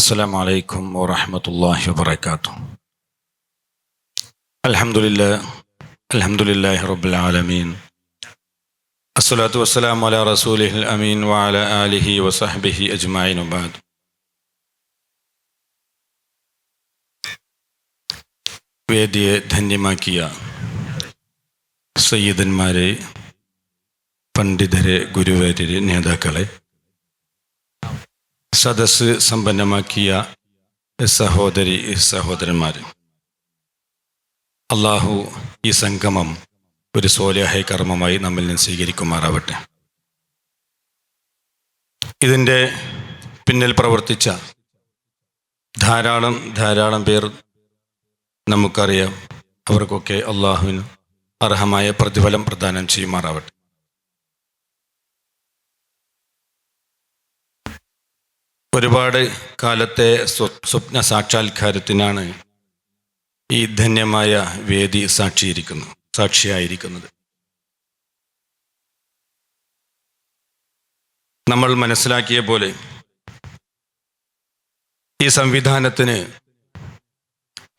السلام عليكم ورحمة الله وبركاته الحمد لله الحمد لله رب العالمين الصلاة والسلام على رسوله الأمين وعلى آله وصحبه أجمعين وبعد വേദിയെ ധന്യമാക്കിയ സയ്യിദന്മാരെ പണ്ഡിതരെ ഗുരുവര്യരെ നേതാക്കളെ സദസ് സമ്പന്നമാക്കിയ സഹോദരി സഹോദരന്മാർ അള്ളാഹു ഈ സംഗമം ഒരു സോലഹ കർമ്മമായി നമ്മിൽ നിന്ന് സ്വീകരിക്കുമാറാവട്ടെ. ഇതിന്റെ പിന്നിൽ പ്രവർത്തിച്ച ധാരാളം ധാരാളം പേർ നമുക്കറിയാം. അവർക്കൊക്കെ അള്ളാഹുവിന് അർഹമായ പ്രതിഫലം പ്രദാനം ചെയ്യുമാറാവട്ടെ. ഒരുപാട് കാലത്തെ സ്വ- സ്വപ്ന സാക്ഷാത്കാരത്തിനാണ് ഈ ധന്യമായ വേദി സാക്ഷിയിരിക്കുന്നു സാക്ഷിയായിരിക്കുന്നത്. നമ്മൾ മനസ്സിലാക്കിയ പോലെ ഈ സംവിധാനത്തിന്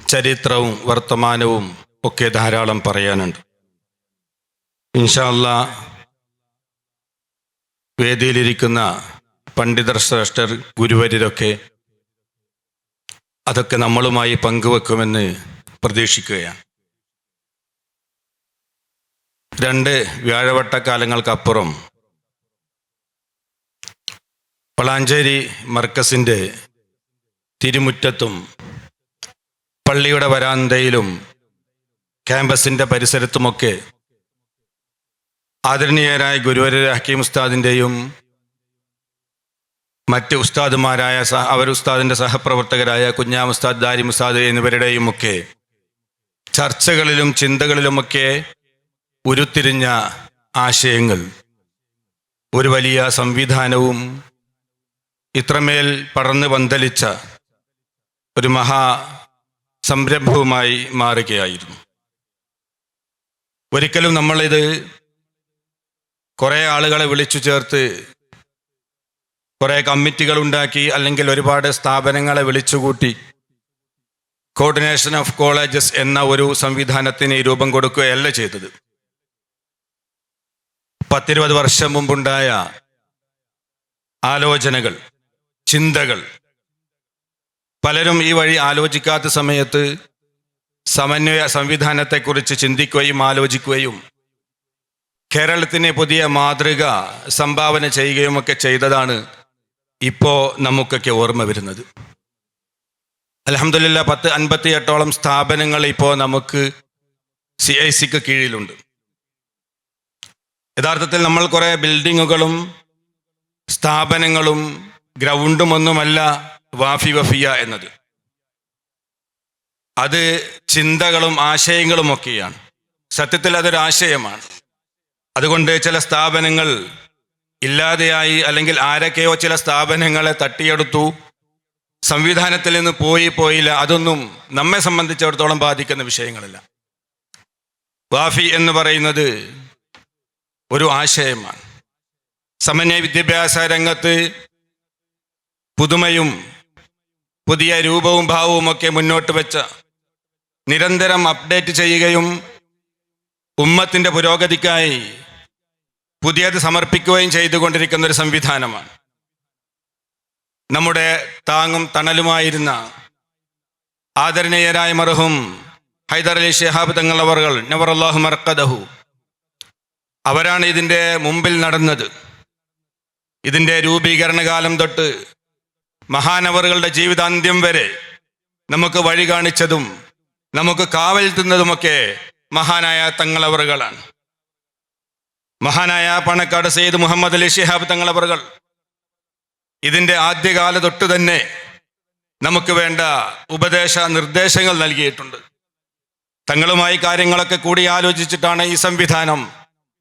ചരിത്രവും വർത്തമാനവും ഒക്കെ ധാരാളം പറയാനുണ്ട്. ഇൻഷാല്ല വേദിയിലിരിക്കുന്ന പണ്ഡിതർ ശ്രേഷ്ഠർ ഗുരുവര്യരൊക്കെ അതൊക്കെ നമ്മളുമായി പങ്കുവെക്കുമെന്ന് പ്രതീക്ഷിക്കുകയാണ്. രണ്ട് വ്യാഴവട്ടക്കാലങ്ങൾക്കപ്പുറം വളാഞ്ചേരി മർക്കസിന്റെ തിരുമുറ്റത്തും പള്ളിയുടെ വരാന്തയിലും ക്യാമ്പസിന്റെ പരിസരത്തുമൊക്കെ ആദരണീയരായ ഗുരുവര ഹക്കീം ഉസ്താദിന്റെയും മറ്റ് ഉസ്താദുമാരായ അവർ ഉസ്താദിന്റെ സഹപ്രവർത്തകരായ കുഞ്ഞാം ഉസ്താദ് ദാരിം ഉസ്താദ് എന്നിവരുടെയും ഒക്കെ ചർച്ചകളിലും ചിന്തകളിലുമൊക്കെ ഉരുത്തിരിഞ്ഞ ആശയങ്ങൾ. ഒരു വലിയ സംവിധാനവും ഇത്രമേൽ പടർന്നു പന്തലിച്ച ഒരു മഹാ സംരംഭവുമായി മാറുകയായിരുന്നു. ഒരിക്കലും നമ്മളിത് കുറേ ആളുകളെ വിളിച്ചു ചേർത്ത് കുറേ കമ്മിറ്റികൾ ഉണ്ടാക്കി അല്ലെങ്കിൽ ഒരുപാട് സ്ഥാപനങ്ങളെ വിളിച്ചുകൂട്ടി. കോർഡിനേഷൻ ഓഫ് കോളേജസ് എന്ന ഒരു സംവിധാനത്തിന് രൂപം കൊടുക്കുകയല്ല ചെയ്തത്. പത്തിരുപത് വർഷം മുമ്പുണ്ടായ ആലോചനകൾ ചിന്തകൾ. പലരും ഈ വഴി ആലോചിക്കാത്ത സമയത്ത് സമന്വയ സംവിധാനത്തെക്കുറിച്ച് ചിന്തിക്കുകയും ആലോചിക്കുകയും കേരളത്തിന് പുതിയ മാതൃക സംഭാവന ചെയ്യുകയും ഒക്കെ ചെയ്തതാണ് ഇപ്പോൾ നമുക്കൊക്കെ ഓർമ്മ വരുന്നത്. അലഹമില്ല പത്ത് അൻപത്തി എട്ടോളം സ്ഥാപനങ്ങൾ ഇപ്പോൾ നമുക്ക് സി ഐ സിക്ക് കീഴിലുണ്ട്. യഥാർത്ഥത്തിൽ നമ്മൾ കുറേ ബിൽഡിങ്ങുകളും സ്ഥാപനങ്ങളും ഗ്രൗണ്ടും ഒന്നുമല്ല വാഫി വഫിയ എന്നത്. അത് ചിന്തകളും ആശയങ്ങളും ഒക്കെയാണ് സത്യത്തിൽ അതൊരാശയമാണ്. അതുകൊണ്ട് ചില സ്ഥാപനങ്ങൾ ഇല്ലാതെയായി അല്ലെങ്കിൽ ആരൊക്കെയോ ചില സ്ഥാപനങ്ങളെ തട്ടിയെടുത്തു. സംവിധാനത്തിൽ നിന്ന് പോയി പോയില്ല. അതൊന്നും നമ്മെ സംബന്ധിച്ചിടത്തോളം ബാധിക്കുന്ന വിഷയങ്ങളല്ല. വാഫി എന്ന് പറയുന്നത് ഒരു ആശയമാണ്. സമന്വയ വിദ്യാഭ്യാസ രംഗത്ത് പുതുമയും പുതിയ രൂപവും ഭാവവും ഒക്കെ മുന്നോട്ട് വെച്ച നിരന്തരം അപ്ഡേറ്റ് ചെയ്യുകയും ഉമ്മത്തിന്റെ പുരോഗതിക്കായി പുതിയത് സമർപ്പിക്കുകയും ചെയ്തുകൊണ്ടിരിക്കുന്ന ഒരു സംവിധാനമാണ്. നമ്മുടെ താങ്ങും തണലുമായിരുന്ന ആദരണീയരായ മർഹും ഹൈദർ അലി ഷിഹാബ് തങ്ങളവറുകൾ നവർ മർക്കദഹു. അവരാണ് ഇതിന്റെ മുമ്പിൽ നടന്നത്. ഇതിന്റെ രൂപീകരണ കാലം തൊട്ട് മഹാനവറുകളുടെ ജീവിതാന്ത്യം വരെ നമുക്ക് വഴി കാണിച്ചതും നമുക്ക് കാവൽ തിന്നതുമൊക്കെ മഹാനായ തങ്ങളവറുകളാണ് മഹാനായ പണക്കാട് സെയ്ദ് മുഹമ്മദ് അലി ഷിഹാബ് തങ്ങളവറുകൾ. ഇതിന്റെ ആദ്യകാല തൊട്ട് തന്നെ നമുക്ക് വേണ്ട ഉപദേശ നിർദ്ദേശങ്ങൾ നൽകിയിട്ടുണ്ട്. തങ്ങളുമായി കാര്യങ്ങളൊക്കെ കൂടി ആലോചിച്ചിട്ടാണ് ഈ സംവിധാനം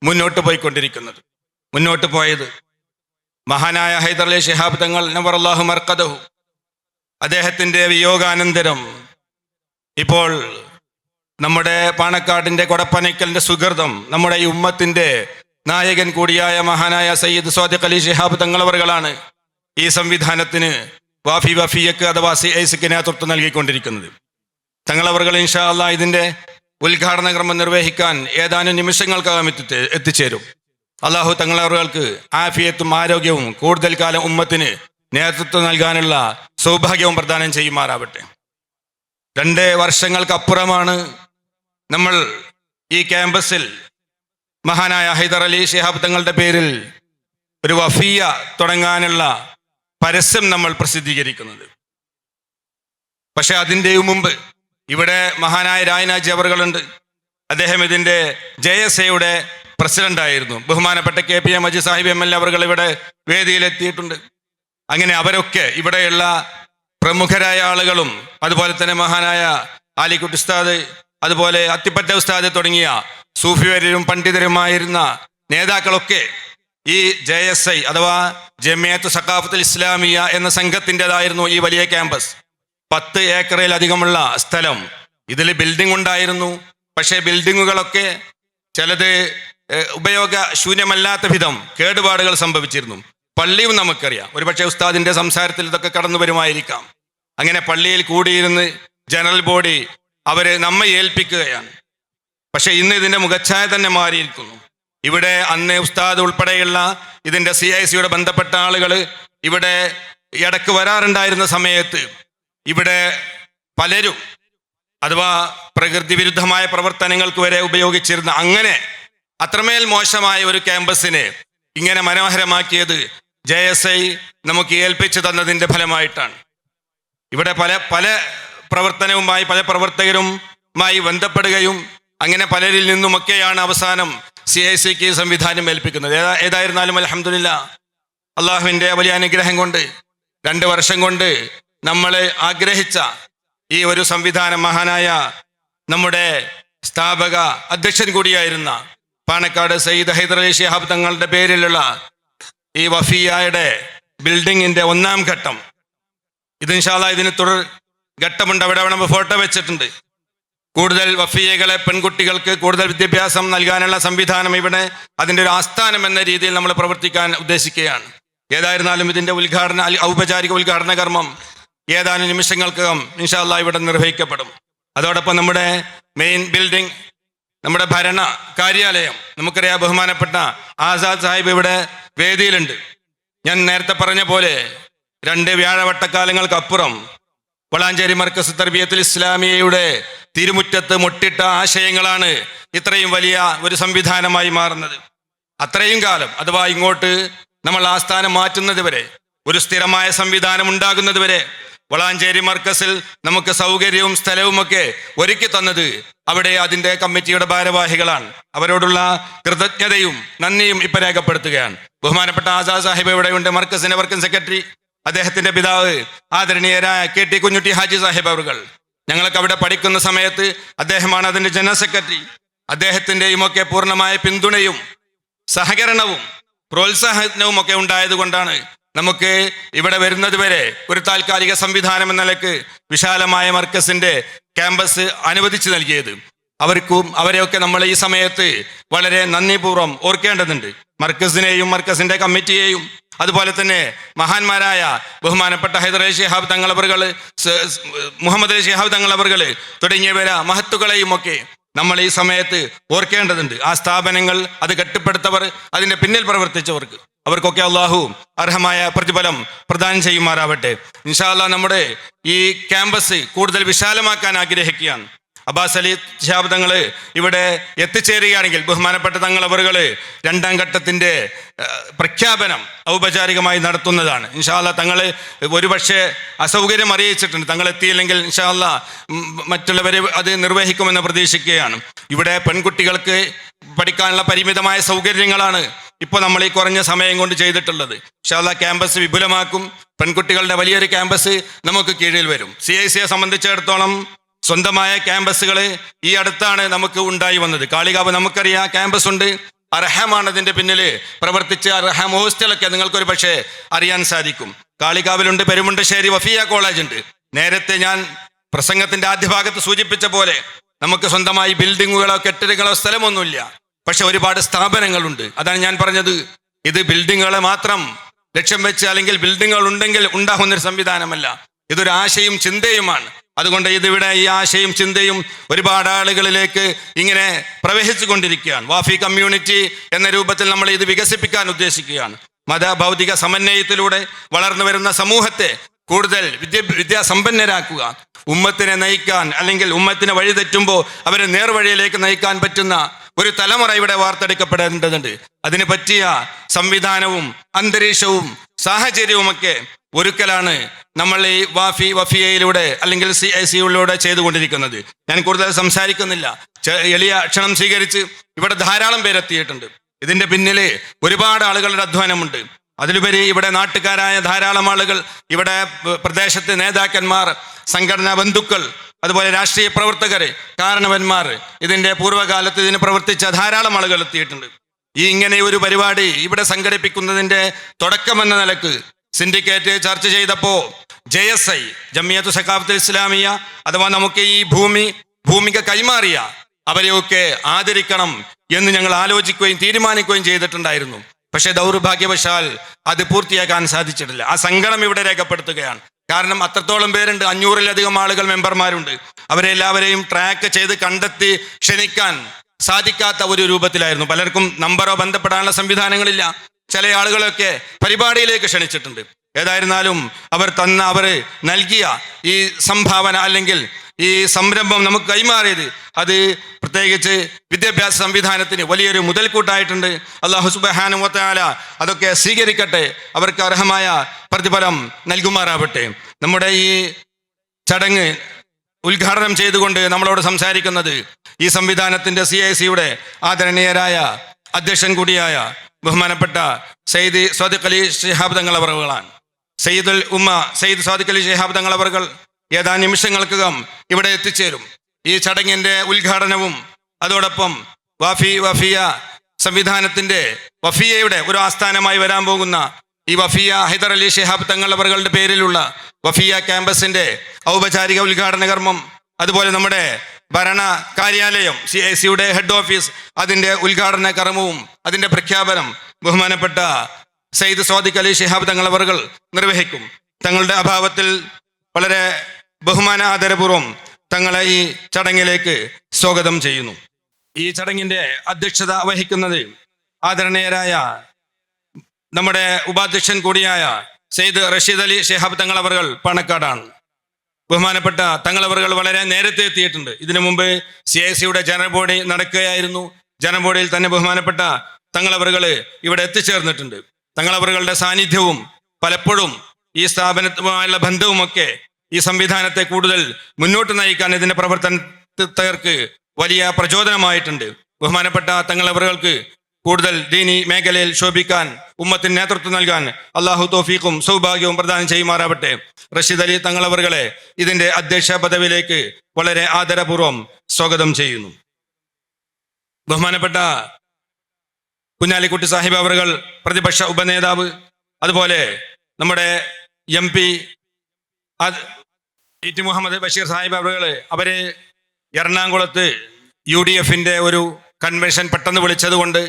മുന്നോട്ട് പോയിക്കൊണ്ടിരിക്കുന്നത്. മുന്നോട്ട് പോയത് മഹാനായ ഹൈദർ അലി ഷിഹാബ് തങ്ങൾ നവർ അള്ളാഹു മർക്കദഹു. അദ്ദേഹത്തിന്റെ വിയോഗാനന്തരം ഇപ്പോൾ നമ്മുടെ പാണക്കാടിന്റെ കൊടപ്പനയ്ക്കലിന്റെ സുഹൃതം നമ്മുടെ ഈ ഉമ്മത്തിന്റെ നായകൻ കൂടിയായ മഹാനായ സയ്യിദ് സ്വാദിഖ് അലി ഷിഹാബ് തങ്ങളവറുകളാണ് ഈ സംവിധാനത്തിന് വാഫി വഫിയക്ക് അഥവാ സി ഐസിക്ക് നേതൃത്വം നൽകിക്കൊണ്ടിരിക്കുന്നത്. തങ്ങളവറുകൾ ഇൻഷാ അല്ല ഇതിന്റെ ഉദ്ഘാടന ക്രമം നിർവഹിക്കാൻ ഏതാനും നിമിഷങ്ങൾക്കകം എത്തി എത്തിച്ചേരും. അള്ളാഹു തങ്ങളവറുകൾക്ക് ആഫിയത്തും ആരോഗ്യവും കൂടുതൽ കാലം ഉമ്മത്തിന് നേതൃത്വം നൽകാനുള്ള സൗഭാഗ്യവും പ്രദാനം ചെയ്യുമാറാവട്ടെ. രണ്ട് വർഷങ്ങൾക്കപ്പുറമാണ് നമ്മൾ ഈ ക്യാമ്പസിൽ മഹാനായ ഹൈദർ അലി ശിഹാബ് തങ്ങളുടെ പേരിൽ ഒരു വഫിയ തുടങ്ങാനുള്ള പരസ്യം നമ്മൾ പ്രസിദ്ധീകരിക്കുന്നത്. പക്ഷെ അതിന്റെയും മുമ്പ് ഇവിടെ മഹാനായ രായനാജി അവറുകളുണ്ട്. അദ്ദേഹം ഇതിന്റെ ജെ എസ് എയുടെ പ്രസിഡന്റ് ആയിരുന്നു ബഹുമാനപ്പെട്ട K P M Aji Sahib M L A അവറുകൾ ഇവിടെ വേദിയിലെത്തിയിട്ടുണ്ട്. അങ്ങനെ അവരൊക്കെ ഇവിടെയുള്ള പ്രമുഖരായ ആളുകളും അതുപോലെ തന്നെ മഹാനായ ആലിക്കുട്ടി ഉസ്താദ് അതുപോലെ അത്തിപ്പറ്റ ഉസ്താദ് തുടങ്ങിയ സൂഫിവരും പണ്ഡിതരുമായിരുന്ന നേതാക്കളൊക്കെ ഈ ജെ എസ് ഐ അഥവാ ജമിയത്ത് സക്കാഫത്തുൽ ഇസ്ലാമിയ എന്ന സംഘത്തിന്റെതായിരുന്നു ഈ വലിയ ക്യാമ്പസ്. പത്ത് ഏക്കറിലധികമുള്ള സ്ഥലം. ഇതിൽ ബിൽഡിംഗ് ഉണ്ടായിരുന്നു. പക്ഷേ ബിൽഡിങ്ങുകളൊക്കെ ചിലത് ഉപയോഗ ശൂന്യമല്ലാത്ത വിധം കേടുപാടുകൾ സംഭവിച്ചിരുന്നു. പള്ളിയും നമുക്കറിയാം. ഒരുപക്ഷെ ഉസ്താദിന്റെ സംസാരത്തിൽ ഇതൊക്കെ കടന്നു വരുമായിരിക്കാം. അങ്ങനെ പള്ളിയിൽ കൂടിയിരുന്ന് ജനറൽ ബോഡി അവരെ നമ്മെ ഏൽപ്പിക്കുകയാണ്. പക്ഷെ ഇന്ന് ഇതിന്റെ മുഖച്ഛായ തന്നെ മാറിയിരിക്കുന്നു. ഇവിടെ അന്ന് ഉസ്താദ് ഉൾപ്പെടെയുള്ള ഇതിന്റെ സി ഐ സിയുടെ ബന്ധപ്പെട്ട ആളുകൾ ഇവിടെ ഇടയ്ക്ക് വരാറുണ്ടായിരുന്ന സമയത്ത് ഇവിടെ പലരും അഥവാ പ്രകൃതി വിരുദ്ധമായ പ്രവർത്തനങ്ങൾക്ക് വരെ ഉപയോഗിച്ചിരുന്ന അങ്ങനെ അത്രമേൽ മോശമായ ഒരു ക്യാമ്പസിനെ ഇങ്ങനെ മനോഹരമാക്കിയത് ജെ എസ് ഐ നമുക്ക് ഏൽപ്പിച്ചു തന്നതിന്റെ ഫലമായിട്ടാണ്. ഇവിടെ പല പല പ്രവർത്തനവുമായി പല പ്രവർത്തകരുമായി ബന്ധപ്പെടുകയും അങ്ങനെ പലരിൽ നിന്നുമൊക്കെയാണ് അവസാനം സി ഐ സിക്ക് സംവിധാനം ഏൽപ്പിക്കുന്നത്. ഏതാ ഏതായിരുന്നാലും അലഹമില്ല അള്ളാഹുവിന്റെ വലിയ അനുഗ്രഹം കൊണ്ട് രണ്ട് വർഷം കൊണ്ട് നമ്മളെ ആഗ്രഹിച്ച ഈ ഒരു സംവിധാനം മഹാനായ നമ്മുടെ സ്ഥാപക അധ്യക്ഷൻ കൂടിയായിരുന്ന പാണക്കാട് സയ്യിദ് ഹൈദർ അലി ശിഹാബ് തങ്ങളുടെ പേരിലുള്ള ഈ വഫിയായുടെ ബിൽഡിങ്ങിന്റെ ഒന്നാം ഘട്ടം. ഇത് ഇൻഷാല്ല ഇതിന് തുടർ ഘട്ടമുണ്ട്. അവിടെ അവിടെ ഫോട്ടോ വെച്ചിട്ടുണ്ട്. കൂടുതൽ വഫിയകളെ പെൺകുട്ടികൾക്ക് കൂടുതൽ വിദ്യാഭ്യാസം നൽകാനുള്ള സംവിധാനം ഇവിടെ അതിന്റെ ഒരു ആസ്ഥാനം എന്ന രീതിയിൽ നമ്മൾ പ്രവർത്തിക്കാൻ ഉദ്ദേശിക്കുകയാണ്. ഏതായിരുന്നാലും ഇതിന്റെ ഉദ്ഘാടന ഔപചാരിക ഉദ്ഘാടന കർമ്മം ഏതാനും നിമിഷങ്ങൾക്കകം ഇൻഷാല്ല ഇവിടെ നിർവഹിക്കപ്പെടും. അതോടൊപ്പം നമ്മുടെ മെയിൻ ബിൽഡിംഗ് നമ്മുടെ ഭരണ കാര്യാലയം നമുക്കറിയാം ബഹുമാനപ്പെട്ട ആസാദ് സാഹിബ് ഇവിടെ വേദിയിലുണ്ട്. ഞാൻ നേരത്തെ പറഞ്ഞ പോലെ രണ്ട് വ്യാഴവട്ടക്കാലങ്ങൾക്കപ്പുറം വളാഞ്ചേരി മർക്കസ് തർബിയത്തിൽ ഇസ്ലാമിയയുടെ തിരുമുറ്റത്ത് മുട്ടിട്ട ആശയങ്ങളാണ് ഇത്രയും വലിയ ഒരു സംവിധാനമായി മാറുന്നത്. അത്രയും കാലം അഥവാ ഇങ്ങോട്ട് നമ്മൾ ആസ്ഥാനം മാറ്റുന്നത് വരെ ഒരു സ്ഥിരമായ സംവിധാനം ഉണ്ടാകുന്നത് വരെ വളാഞ്ചേരി മർക്കസിൽ നമുക്ക് സൗകര്യവും സ്ഥലവും ഒക്കെ ഒരുക്കി തന്നത് അവിടെ അതിന്റെ കമ്മിറ്റിയുടെ ഭാരവാഹികളാണ്. അവരോടുള്ള കൃതജ്ഞതയും നന്ദിയും ഇപ്പം രേഖപ്പെടുത്തുകയാണ്. ബഹുമാനപ്പെട്ട ആസാദ് സാഹിബ് ഇവിടെയുണ്ട് മർക്കസിന്റെ വർക്കിംഗ് സെക്രട്ടറി? അദ്ദേഹത്തിന്റെ പിതാവ് ആദരണീയരായ കെ ടി കുഞ്ഞുട്ടി ഹാജി സാഹിബ് അവറുകൾ. ഞങ്ങൾക്ക് അവിടെ പഠിക്കുന്ന സമയത്ത് അദ്ദേഹമാണ് അതിന്റെ ജനറൽ സെക്രട്ടറി. അദ്ദേഹത്തിന്റെയും ഒക്കെ പൂർണമായ പിന്തുണയും സഹകരണവും പ്രോത്സാഹനവും ഒക്കെ ഉണ്ടായതുകൊണ്ടാണ് നമുക്ക് ഇവിടെ വരുന്നത് വരെ ഒരു താൽക്കാലിക സംവിധാനം എന്ന നിലയ്ക്ക് വിശാലമായ മർക്കസിന്റെ ക്യാമ്പസ് അനുവദിച്ചു നൽകിയത്. അവർക്കും അവരെയൊക്കെ നമ്മൾ ഈ സമയത്ത് വളരെ നന്ദിപൂർവം ഓർക്കേണ്ടതുണ്ട്. മർക്കസിനെയും മർക്കസിന്റെ കമ്മിറ്റിയെയും അതുപോലെ തന്നെ മഹാന്മാരായ ബഹുമാനപ്പെട്ട ഹൈദർ അലി ഷിഹാബ് തങ്ങളവറുകൾ മുഹമ്മദ് അലി ഷിഹാബ് തങ്ങളവറുകൾ തുടങ്ങിയവര മഹത്തുക്കളെയും ഒക്കെ നമ്മൾ ഈ സമയത്ത് ഓർക്കേണ്ടതുണ്ട്. ആ സ്ഥാപനങ്ങൾ അത് കെട്ടിപ്പടുത്തവർ അതിന്റെ പിന്നിൽ പ്രവർത്തിച്ചവർക്ക്. അവർക്കൊക്കെ അള്ളാഹു അർഹമായ പ്രതിഫലം പ്രദാനം ചെയ്യുമാറാവട്ടെ. ഇൻഷാല്ല നമ്മുടെ ഈ ക്യാമ്പസ് കൂടുതൽ വിശാലമാക്കാൻ ആഗ്രഹിക്കുകയാണ്. അബ്ബാസ് അലി ഷിഹാബ് തങ്ങൾ ഇവിടെ എത്തിച്ചേരുകയാണെങ്കിൽ ബഹുമാനപ്പെട്ട തങ്ങൾ അവറുകൾ രണ്ടാം ഘട്ടത്തിന്റെ പ്രഖ്യാപനം ഔപചാരികമായി നടത്തുന്നതാണ്. ഇൻഷാല്ല തങ്ങൾ ഒരുപക്ഷെ അസൗകര്യം അറിയിച്ചിട്ടുണ്ട്. തങ്ങൾ എത്തിയില്ലെങ്കിൽ ഇൻഷാല്ല മറ്റുള്ളവരെ അത് നിർവഹിക്കുമെന്ന് പ്രതീക്ഷിക്കുകയാണ്. ഇവിടെ പെൺകുട്ടികൾക്ക് പഠിക്കാനുള്ള പരിമിതമായ സൗകര്യങ്ങളാണ് ഇപ്പോൾ നമ്മൾ ഈ കുറഞ്ഞ സമയം കൊണ്ട് ചെയ്തിട്ടുള്ളത്. ഇൻഷാല്ല ക്യാമ്പസ് വിപുലമാക്കും. പെൺകുട്ടികളുടെ വലിയൊരു ക്യാമ്പസ് നമുക്ക് കീഴിൽ വരും. സി ഐ സിയെ സംബന്ധിച്ചിടത്തോളം സ്വന്തമായ ക്യാമ്പസുകൾ ഈ അടുത്താണ് നമുക്ക് ഉണ്ടായി വന്നത്. കാളികാവ് നമുക്കറിയാം ക്യാമ്പസ് ഉണ്ട്. അർഹമാണ് അതിന്റെ പിന്നിൽ പ്രവർത്തിച്ച് അർഹം ഹോസ്റ്റലൊക്കെ നിങ്ങൾക്കൊരു പക്ഷേ അറിയാൻ സാധിക്കും. കാളികാവിലുണ്ട് പെരുമുണ്ടശ്ശേരി വഫിയ കോളേജ് ഉണ്ട് നേരത്തെ ഞാൻ പ്രസംഗത്തിന്റെ ആദ്യ ഭാഗത്ത് സൂചിപ്പിച്ച പോലെ നമുക്ക് സ്വന്തമായി ബിൽഡിങ്ങുകളോ കെട്ടിടങ്ങളോ സ്ഥലമൊന്നുമില്ല. പക്ഷെ ഒരുപാട് സ്ഥാപനങ്ങളുണ്ട്. അതാണ് ഞാൻ പറഞ്ഞത്. ഇത് ബിൽഡിങ്ങുകളെ മാത്രം ലക്ഷ്യം വെച്ച് അല്ലെങ്കിൽ ബിൽഡിങ്ങുകൾ ഉണ്ടെങ്കിൽ ഉണ്ടാകുന്നൊരു സംവിധാനമല്ല. ഇതൊരു ആശയും ചിന്തയുമാണ്. അതുകൊണ്ട് ഇതിവിടെ ഈ ആശയും ചിന്തയും ഒരുപാട് ആളുകളിലേക്ക് ഇങ്ങനെ പ്രവഹിച്ചു കൊണ്ടിരിക്കുകയാണ്. വാഫി കമ്മ്യൂണിറ്റി എന്ന രൂപത്തിൽ നമ്മൾ ഇത് വികസിപ്പിക്കാൻ ഉദ്ദേശിക്കുകയാണ്. മത ഭൗതിക സമന്വയത്തിലൂടെ വളർന്നു വരുന്ന സമൂഹത്തെ കൂടുതൽ വിദ്യ വിദ്യാസമ്പന്നരാക്കുക. ഉമ്മത്തിനെ നയിക്കാൻ അല്ലെങ്കിൽ ഉമ്മത്തിനെ വഴി തെറ്റുമ്പോൾ അവരെ നേർവഴിയിലേക്ക് നയിക്കാൻ പറ്റുന്ന ഒരു തലമുറ ഇവിടെ വാർത്തെടുക്കപ്പെടേണ്ടതുണ്ട്. അതിന് പറ്റിയ സംവിധാനവും അന്തരീക്ഷവും സാഹചര്യവുമൊക്കെ ഒരുക്കലാണ് നമ്മൾ ഈ വാഫി വഫിയയിലൂടെ അല്ലെങ്കിൽ സി ഐ സിയിലൂടെ ചെയ്തുകൊണ്ടിരിക്കുന്നത്. ഞാൻ കൂടുതൽ സംസാരിക്കുന്നില്ല. എളിയ ക്ഷണം സ്വീകരിച്ച് ഇവിടെ ധാരാളം പേരെത്തിയിട്ടുണ്ട്. ഇതിന്റെ പിന്നിൽ ഒരുപാട് ആളുകളുടെ അധ്വാനമുണ്ട്. അതിലുപരി ഇവിടെ നാട്ടുകാരായ ധാരാളം ആളുകൾ ഇവിടെ പ്രദേശത്തെ നേതാക്കന്മാർ സംഘടനാ ബന്ധുക്കൾ അതുപോലെ രാഷ്ട്രീയ പ്രവർത്തകർ കാരണവന്മാർ ഇതിന്റെ പൂർവകാലത്ത് ഇതിന് പ്രവർത്തിച്ച ധാരാളം ആളുകൾ എത്തിയിട്ടുണ്ട്. ഈ ഇങ്ങനെ ഒരു പരിപാടി ഇവിടെ സംഘടിപ്പിക്കുന്നതിന്റെ തുടക്കമെന്ന നിലയ്ക്ക് സിൻഡിക്കേറ്റ് ചർച്ച ചെയ്തപ്പോ J S I Jamiat Saqafat Islamiya അഥവാ നമുക്ക് ഈ ഭൂമി ഭൂമിക കൈമാറിയ അവരെയൊക്കെ ആദരിക്കണം എന്ന് ഞങ്ങൾ ആലോചിക്കുകയും തീരുമാനിക്കുകയും ചെയ്തിട്ടുണ്ടായിരുന്നു. പക്ഷേ ദൗർഭാഗ്യവശാൽ അത് പൂർത്തിയാക്കാൻ സാധിച്ചിട്ടില്ല. ആ സങ്കടം ഇവിടെ രേഖപ്പെടുത്തുകയാണ്. കാരണം അത്രത്തോളം പേരുണ്ട്. അഞ്ഞൂറിലധികം ആളുകൾ മെമ്പർമാരുണ്ട്. അവരെ എല്ലാവരെയും ട്രാക്ക് ചെയ്ത് കണ്ടെത്തി ക്ഷണിക്കാൻ സാധിക്കാത്ത ഒരു രൂപത്തിലായിരുന്നു. പലർക്കും നമ്പറോ ബന്ധപ്പെടാനുള്ള സംവിധാനങ്ങളില്ല. ചില ആളുകളൊക്കെ പരിപാടിയിലേക്ക് ക്ഷണിച്ചിട്ടുണ്ട്. ഏതായിരുന്നാലും അവർ തന്ന അവർ നൽകിയ ഈ സംഭാവന അല്ലെങ്കിൽ ഈ സംരംഭം നമുക്ക് കൈമാറിയത് അത് പ്രത്യേകിച്ച് വിദ്യാഭ്യാസ സംവിധാനത്തിന് വലിയൊരു മുതൽക്കൂട്ടായിട്ടുണ്ട്. അള്ളാഹു സുബാനുമത്താല അതൊക്കെ സ്വീകരിക്കട്ടെ അവർക്ക് അർഹമായ പ്രതിഫലം നൽകുമാറാവട്ടെ. നമ്മുടെ ഈ ചടങ്ങ് ഉദ്ഘാടനം ചെയ്തുകൊണ്ട് നമ്മളോട് സംസാരിക്കുന്നത് ഈ സംവിധാനത്തിന്റെ സി ഐ സിയുടെ ആദരണീയരായ അധ്യക്ഷൻ കൂടിയായ ബഹുമാനപ്പെട്ട സയ്യിദ് സ്വാദിഖ് അലി ഷിഹാബ് തങ്ങൾ അവറുകളാണ് സയ്യിദുൽ ഉമ്മ സയ്യിദ് സ്വാദിഖ് അലി ഷിഹാബ് തങ്ങൾ അവറുകൾ ഏതാനും നിമിഷങ്ങൾക്കകം ഇവിടെ എത്തിച്ചേരും. ഈ ചടങ്ങിന്റെ ഉദ്ഘാടനവും അതോടൊപ്പം വഫി വഫിയ സംവിധാനത്തിന്റെ വഫിയയുടെ ഒരു ആസ്ഥാനമായി വരാൻ പോകുന്ന ഈ വഫിയ ഹൈദർ അലി ഷിഹാബ് തങ്ങൾ അവറുകളുടെ പേരിലുള്ള വഫിയ ക്യാമ്പസിന്റെ ഔപചാരിക ഉദ്ഘാടന കർമ്മം അതുപോലെ നമ്മുടെ ഭരണ കാര്യാലയം സി ഐ സിയുടെ ഹെഡ് ഓഫീസ് അതിന്റെ ഉദ്ഘാടന കർമ്മവും അതിന്റെ പ്രഖ്യാപനം ബഹുമാനപ്പെട്ട സയ്യിദ് സ്വാദിഖ് അലി ഷിഹാബ് തങ്ങൾ അവറുകൾ നിർവഹിക്കും. തങ്ങളുടെ അഭാവത്തിൽ വളരെ ബഹുമാന ആദരപൂർവം തങ്ങളെ ഈ ചടങ്ങിലേക്ക് സ്വാഗതം ചെയ്യുന്നു. ഈ ചടങ്ങിന്റെ അധ്യക്ഷത വഹിക്കുന്നത് ആദരണീയരായ നമ്മുടെ ഉപാധ്യക്ഷൻ കൂടിയായ സെയ്ദ് റഷീദ് അലി ഷിഹാബ് പണക്കാടാണ് പാണക്കാടാണ്. ബഹുമാനപ്പെട്ട തങ്ങളവറുകൾ വളരെ നേരത്തെ എത്തിയിട്ടുണ്ട്. ഇതിനു മുമ്പ് സി ഐ സിയുടെ ജനറൽ ബോഡി നടക്കുകയായിരുന്നു. ജനറൽ ബോഡിയിൽ തന്നെ ബഹുമാനപ്പെട്ട തങ്ങളവറുകൾ ഇവിടെ എത്തിച്ചേർന്നിട്ടുണ്ട്. തങ്ങളവറുകളുടെ സാന്നിധ്യവും പലപ്പോഴും ഈ സ്ഥാപനത്തുമായുള്ള ബന്ധവുമൊക്കെ ഈ സംവിധാനത്തെ കൂടുതൽ മുന്നോട്ട് നയിക്കാൻ ഇതിന്റെ പ്രവർത്തനത്തേർക്ക് വലിയ പ്രചോദനമായിട്ടുണ്ട്. ബഹുമാനപ്പെട്ട തങ്ങളവറുകൾക്ക് കൂടുതൽ ദീനി മേഖലയിൽ ശോഭിക്കാൻ ഉമ്മത്തിന് നേതൃത്വം നൽകാൻ അള്ളാഹു തോഫീഖും സൗഭാഗ്യവും പ്രദാനം ചെയ്യുമാറാവട്ടെ. റഷീദ് അലി തങ്ങളവറുകളെ ഇതിന്റെ അധ്യക്ഷ പദവിയിലേക്ക് വളരെ ആദരപൂർവം സ്വാഗതം ചെയ്യുന്നു. ബഹുമാനപ്പെട്ട കുഞ്ഞാലിക്കുട്ടി സാഹിബ് അവറുകൾ പ്രതിപക്ഷ ഉപനേതാവ് അതുപോലെ നമ്മുടെ M P E T Muhammad Basheer Sahib അവറുകൾ അവർ എറണാകുളത്ത് യു ഡി എഫിന്റെ ഒരു കൺവെൻഷൻ പെട്ടെന്ന് വിളിച്ചതുകൊണ്ട്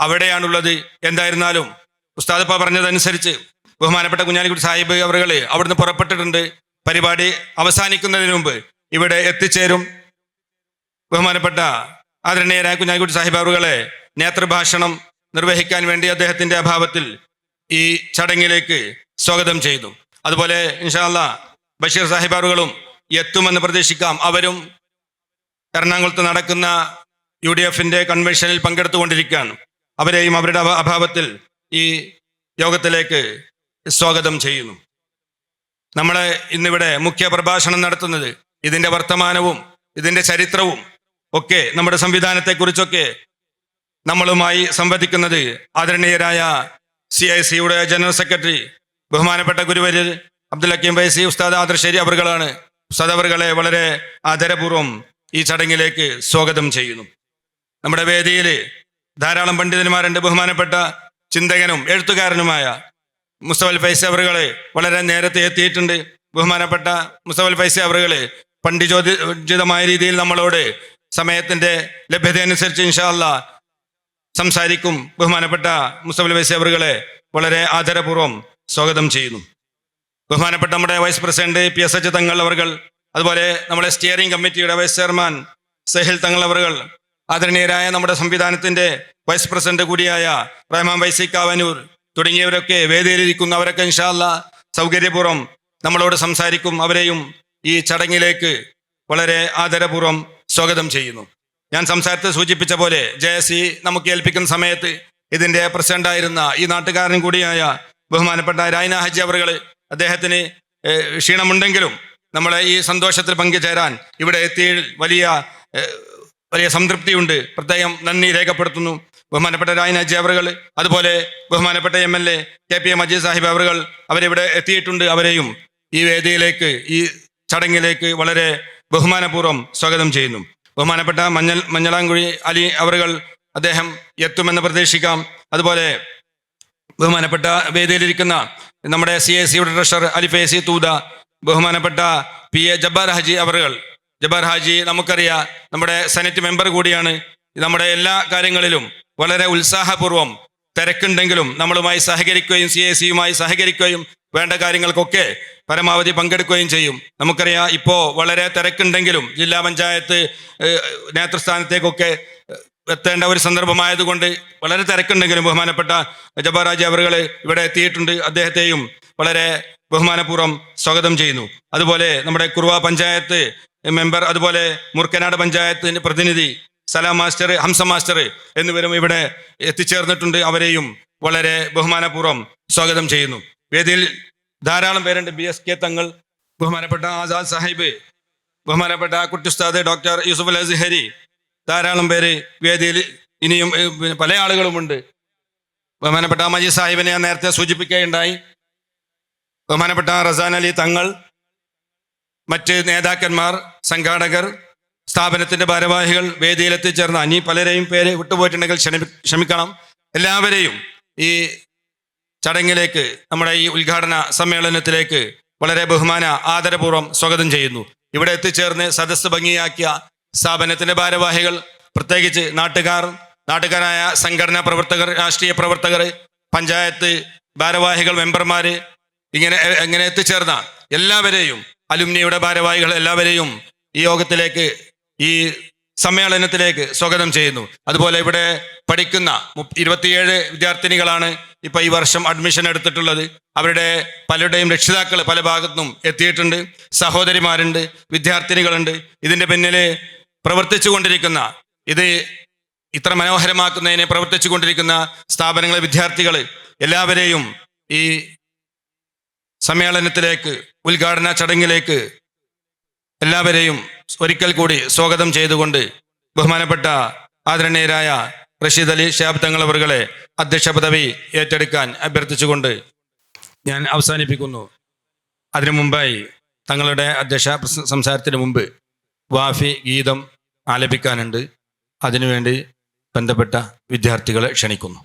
അവിടെയാണുള്ളത്. എന്തായിരുന്നാലും ഉസ്താദ് ഇപ്പ പറഞ്ഞതനുസരിച്ച് ബഹുമാനപ്പെട്ട കുഞ്ഞാലിക്കുട്ടി സാഹിബ് അവറുകൾ അവിടുന്ന് പുറപ്പെട്ടിട്ടുണ്ട്. പരിപാടി അവസാനിക്കുന്നതിന് മുമ്പ് ഇവിടെ എത്തിച്ചേരും. ബഹുമാനപ്പെട്ട ആദരണീയരായ കുഞ്ഞാലിക്കുട്ടി സാഹിബ് അവറുകളെ നേതൃഭാഷണം നിർവഹിക്കാൻ വേണ്ടി അദ്ദേഹത്തിന്റെ അഭാവത്തിൽ ഈ ചടങ്ങിലേക്ക് സ്വാഗതം ചെയ്തു. അതുപോലെ ഇൻഷാല്ല ബഷീർ സാഹിബ് അവറുകളും എത്തുമെന്ന് പ്രതീക്ഷിക്കാം. അവരും എറണാകുളത്ത് നടക്കുന്ന യു ഡി എഫിന്റെ കൺവെൻഷനിൽ പങ്കെടുത്തുകൊണ്ടിരിക്കുകയാണ്. അവരെയും അവരുടെ അഭാവത്തിൽ ഈ യോഗത്തിലേക്ക് സ്വാഗതം ചെയ്യുന്നു. നമ്മളെ ഇന്നിവിടെ മുഖ്യ പ്രഭാഷണം നടത്തുന്നത് ഇതിന്റെ വർത്തമാനവും ഇതിന്റെ ചരിത്രവും ഒക്കെ നമ്മുടെ സംവിധാനത്തെക്കുറിച്ചൊക്കെ നമ്മളുമായി സംവദിക്കുന്നത് ആദരണീയരായ സി ഐ സിയുടെ ജനറൽ സെക്രട്ടറി ബഹുമാനപ്പെട്ട ഗുരുവര്യർ അബ്ദുൽ ഹക്കീം വൈസി ഉസ്താദ് ആദർശേരി അവർകളാണ്. ഉസ്താദ് അവർകളെ വളരെ ആദരപൂർവം ഈ ചടങ്ങിലേക്ക് സ്വാഗതം ചെയ്യുന്നു. നമ്മുടെ വേദിയിൽ ധാരാളം പണ്ഡിതന്മാരുണ്ട് ബഹുമാനപ്പെട്ട ചിന്തകനും എഴുത്തുകാരനുമായ മുസ്തഫൽ ഫൈസ അവറുകളെ വളരെ നേരത്തെ എത്തിയിട്ടുണ്ട്. ബഹുമാനപ്പെട്ട മുസ്തഫൽ ഫൈസ അവറുകളെ പണ്ഡിതോചിതമായ രീതിയിൽ നമ്മളോട് സമയത്തിന്റെ ലഭ്യത അനുസരിച്ച് ഇൻഷാല്ല സംസാരിക്കും. ബഹുമാനപ്പെട്ട മുസ്തഫൽ ഫൈസ അവറുകളെ വളരെ ആദരപൂർവം സ്വാഗതം ചെയ്യുന്നു. ബഹുമാനപ്പെട്ട നമ്മുടെ vice president P S H Thangal അവർ അതുപോലെ നമ്മുടെ സ്റ്റിയറിംഗ് കമ്മിറ്റിയുടെ വൈസ് ചെയർമാൻ സഹിൽ തങ്ങൾ അവർ ആദരണീയരായ നമ്മുടെ സംവിധാനത്തിന്റെ വൈസ് പ്രസിഡന്റ് കൂടിയായ റഹ്മാൻ വൈസി കാവനൂർ തുടങ്ങിയവരൊക്കെ വേദിയിലിരിക്കുന്ന അവരൊക്കെ ഇൻഷാല്ല സൗകര്യപൂർവം നമ്മളോട് സംസാരിക്കും അവരെയും ഈ ചടങ്ങിലേക്ക് വളരെ ആദരപൂർവം സ്വാഗതം ചെയ്യുന്നു. ഞാൻ സംസാരത്തെ സൂചിപ്പിച്ച പോലെ ജയസി നമുക്ക് ഏൽപ്പിക്കുന്ന സമയത്ത് ഇതിന്റെ പ്രസിഡന്റായിരുന്ന ഈ നാട്ടുകാരൻ കൂടിയായ ബഹുമാനപ്പെട്ട രായന ഹജ്ജി അവർ അദ്ദേഹത്തിന് ക്ഷീണമുണ്ടെങ്കിലും നമ്മളെ ഈ സന്തോഷത്തിൽ പങ്കുചേരാൻ ഇവിടെ എത്തി വലിയ വലിയ സംതൃപ്തിയുണ്ട്. പ്രത്യേകം നന്ദി രേഖപ്പെടുത്തുന്നു. ബഹുമാനപ്പെട്ട രായന ഹജ്ജി അവറുകൾ അതുപോലെ ബഹുമാനപ്പെട്ട M L A K P A Majeed Sahib അവറുകൾ അവരിവിടെ എത്തിയിട്ടുണ്ട്. അവരെയും ഈ വേദിയിലേക്ക് ഈ ചടങ്ങിലേക്ക് വളരെ ബഹുമാനപൂർവം സ്വാഗതം ചെയ്യുന്നു. ബഹുമാനപ്പെട്ട മഞ്ഞൽ മഞ്ഞളാങ്കുഴി അലി അവറുകൾ അദ്ദേഹം എത്തുമെന്ന് പ്രതീക്ഷിക്കാം. അതുപോലെ ബഹുമാനപ്പെട്ട വേദിയിലിരിക്കുന്ന നമ്മുടെ സി എ സിയുടെ ട്രഷറർ അലിഫേസി തൂത ബഹുമാനപ്പെട്ട പി എ ജബ്ബാർ ഹജി അവറുകൾ ജബ്ബാർ ഹാജി നമുക്കറിയാം നമ്മുടെ സെനറ്റ് മെമ്പർ കൂടിയാണ്. നമ്മുടെ എല്ലാ കാര്യങ്ങളിലും വളരെ ഉത്സാഹപൂർവം തിരക്കുണ്ടെങ്കിലും നമ്മളുമായി സഹകരിക്കുകയും സി എ സിയുമായി സഹകരിക്കുകയും വേണ്ട കാര്യങ്ങൾക്കൊക്കെ പരമാവധി പങ്കെടുക്കുകയും ചെയ്യും. നമുക്കറിയാം ഇപ്പോൾ വളരെ തിരക്കുണ്ടെങ്കിലും ജില്ലാ പഞ്ചായത്ത് നേതൃസ്ഥാനത്തേക്കൊക്കെ എത്തേണ്ട ഒരു സന്ദർഭമായതുകൊണ്ട് വളരെ തിരക്കുണ്ടെങ്കിലും ബഹുമാനപ്പെട്ട ജബാറാജി അവറുകൾ ഇവിടെ എത്തിയിട്ടുണ്ട്. അദ്ദേഹത്തെയും വളരെ ബഹുമാനപൂർവം സ്വാഗതം ചെയ്യുന്നു. അതുപോലെ നമ്മുടെ കുറുവ പഞ്ചായത്ത് മെമ്പർ അതുപോലെ മുർക്കനാട് പഞ്ചായത്തിന്റെ പ്രതിനിധി സലാം മാസ്റ്റർ ഹംസ മാസ്റ്റർ എന്നിവരും ഇവിടെ എത്തിച്ചേർന്നിട്ടുണ്ട്. അവരെയും വളരെ ബഹുമാനപൂർവം സ്വാഗതം ചെയ്യുന്നു. വേദിയിൽ ധാരാളം പേരുണ്ട്. ബി എസ് കെ തങ്ങൾ ബഹുമാനപ്പെട്ട ആസാദ് സാഹിബ് ബഹുമാനപ്പെട്ട കുട്ടിസ്താദ് ഡോക്ടർ യൂസുഫ് അൽ അസ്ഹരി ധാരാളം പേര് വേദിയിൽ ഇനിയും പല ആളുകളുമുണ്ട്. ബഹുമാനപ്പെട്ട മജീദ് സാഹിബിനെ ഞാൻ നേരത്തെ സൂചിപ്പിക്കുകയുണ്ടായി. ബഹുമാനപ്പെട്ട റസാൻ അലി തങ്ങൾ മറ്റ് നേതാക്കന്മാർ സംഘാടകർ സ്ഥാപനത്തിന്റെ ഭാരവാഹികൾ വേദിയിൽ എത്തിച്ചേർന്ന അനി പലരെയും പേര് വിട്ടുപോയിട്ടുണ്ടെങ്കിൽ ക്ഷമിക്കണം. എല്ലാവരെയും ഈ ചടങ്ങിലേക്ക് നമ്മുടെ ഈ ഉദ്ഘാടന സമ്മേളനത്തിലേക്ക് വളരെ ബഹുമാന ആദരപൂർവം സ്വാഗതം ചെയ്യുന്നു. ഇവിടെ എത്തിച്ചേർന്ന് സദസ്സ് ഭംഗിയാക്കിയ സ്ഥാപനത്തിന്റെ ഭാരവാഹികൾ പ്രത്യേകിച്ച് നാട്ടുകാർ നാട്ടുകാരായ സംഘടനാ പ്രവർത്തകർ രാഷ്ട്രീയ പ്രവർത്തകർ പഞ്ചായത്ത് ഭാരവാഹികൾ മെമ്പർമാര് ഇങ്ങനെ എങ്ങനെ എത്തിച്ചേർന്ന എല്ലാവരെയും അലുമിനിയുടെ ഭാരവാഹികൾ എല്ലാവരെയും ഈ യോഗത്തിലേക്ക് ഈ സമ്മേളനത്തിലേക്ക് സ്വാഗതം ചെയ്യുന്നു. അതുപോലെ ഇവിടെ പഠിക്കുന്ന ഇരുപത്തിയേഴ് വിദ്യാർത്ഥിനികളാണ് ഇപ്പൊ ഈ വർഷം അഡ്മിഷൻ എടുത്തിട്ടുള്ളത്. അവരുടെ പലരുടെയും രക്ഷിതാക്കൾ പല ഭാഗത്തും എത്തിയിട്ടുണ്ട്. സഹോദരിമാരുണ്ട് വിദ്യാർത്ഥിനികളുണ്ട്. ഇതിന്റെ പിന്നിൽ പ്രവർത്തിച്ചു കൊണ്ടിരിക്കുന്ന ഇത് ഇത്ര മനോഹരമാക്കുന്നതിനെ പ്രവർത്തിച്ചു കൊണ്ടിരിക്കുന്ന സ്ഥാപനങ്ങളെ വിദ്യാർത്ഥികൾ എല്ലാവരെയും ഈ സമ്മേളനത്തിലേക്ക് ഉദ്ഘാടന ചടങ്ങിലേക്ക് എല്ലാവരെയും ഒരിക്കൽ കൂടി സ്വാഗതം ചെയ്തുകൊണ്ട് ബഹുമാനപ്പെട്ട ആദരണീയരായ റഷീദ് അലി ഷാബ് തങ്ങൾ അവറുകളെ അധ്യക്ഷ പദവി ഏറ്റെടുക്കാൻ അഭ്യർത്ഥിച്ചുകൊണ്ട് ഞാൻ അവസാനിപ്പിക്കുന്നു. അതിനു മുമ്പായി തങ്ങളുടെ അധ്യക്ഷ സംസാരത്തിന് മുമ്പ് വാഫി ഗീതം ആലപിക്കാനുണ്ട്. അതിനുവേണ്ടി ബന്ധപ്പെട്ട വിദ്യാർത്ഥികളെ ക്ഷണിക്കുന്നു.